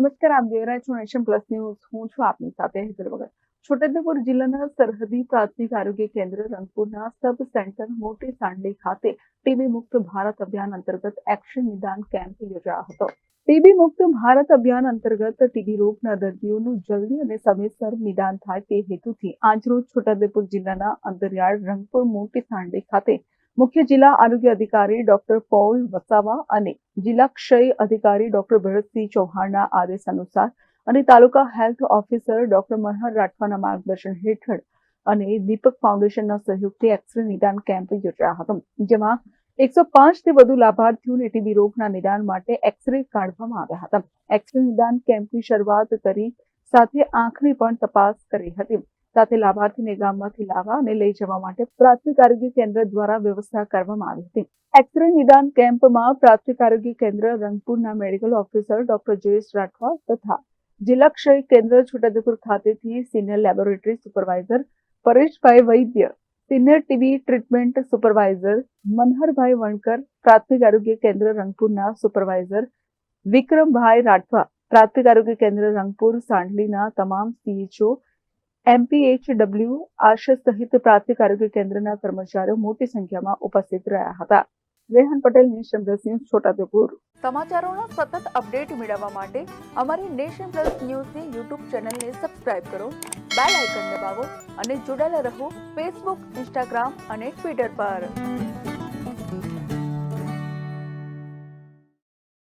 નમસ્કાર, આપ જોઈ રહ્યા છો નેશન પ્લસ ન્યૂઝ. હું છું આપની સાથે હેતર વગર. છોટાઉદેપુર જિલ્લાના સરહદી પ્રાથમિક આરોગ્ય કેન્દ્ર રંગપુરના સબ સેન્ટર મોટી સાંડલી ખાતે ટીબી મુક્ત ભારત અભિયાન અંતર્ગત એક્શન નિદાન કેમ્પ યોજાયો હતો. ટીબી મુક્ત ભારત અભિયાન અંતર્ગત ટીબી રોગના દર્દીઓનું જલ્દી અને સમયસર નિદાન થાય તે હેતુથી આજરોજ છોટાઉદેપુર જિલ્લાના અંતરિયાળ રંગપુર મોટી સાંડી ખાતે મુખ્ય જિલ્લા આરોગ્ય અધિકારી ડોક્ટર પૌલ વસાવા અને જિલ્લા ક્ષય અધિકારી ડોક્ટર ભરતસિંહ ચૌહાણના આદેશ અનુસાર અને તાલુકા હેલ્થ ઓફિસર ડોક્ટર મનહર રાઠવાના માર્ગદર્શન હેઠળ અને દીપક ફાઉન્ડેશનના સહયોગથી એક્સરે નિદાન કેમ્પ યોજાયો હતો, જેમાં એકસો પાંચથી વધુ લાભાર્થીઓને ટીબી રોગના નિદાન માટે એક્સરે કાઢવામાં આવ્યા હતા. એક્સરે નિદાન કેમ્પની શરૂઆત કરી સાથે આંખની પણ તપાસ કરી હતી. સાથે લાભાર્થીને ગામમાંથી લાવવા અને લઈ જવા માટે પ્રાથમિક આરોગ્ય કેન્દ્ર દ્વારા વ્યવસ્થા કરવામાં આવી હતી. એક્સરે નિદાન કેમ્પમાં પ્રાથમિક આરોગ્ય કેન્દ્ર રંગપુરના medical officer doctor Jayesh Rathwa તથા જિલ્લા ક્ષય કેન્દ્ર છોટાઉદેપુર ખાતેથી સિનિયર લેબોરેટરી સુપરવાઇઝર પરેશભાઈ Vaidya, senior TB treatment supervisor મનહરભાઈ વણકર, પ્રાથમિક આરોગ્ય કેન્દ્ર રંગપુરના સુપરવાઇઝર વિક્રમભાઈ રાઠવા, પ્રાથમિક આરોગ્ય કેન્દ્ર રંગપુર સાંડલીના તમામ સીએચઓ એમપીએચડબલ્યુ આશા સહિત પ્રાથમિક આરોગ્ય કેન્દ્રના કર્મચારીઓ મોટી સંખ્યામાં ઉપસ્થિત રહ્યા હતા. Vehan Patel Nation plus news, Chhota Udaipur. સમાચારોના સતત અપડેટ મેળવવા માટે અમારી નેશન પ્લસ ન્યૂઝની યુટ્યુબ ચેનલને સબસ્ક્રાઇબ કરો, બેલ આઇકન દબાવો અને જોડાયેલા રહો ફેસબુક, ઇન્સ્ટાગ્રામ અને ટ્વિટર પર.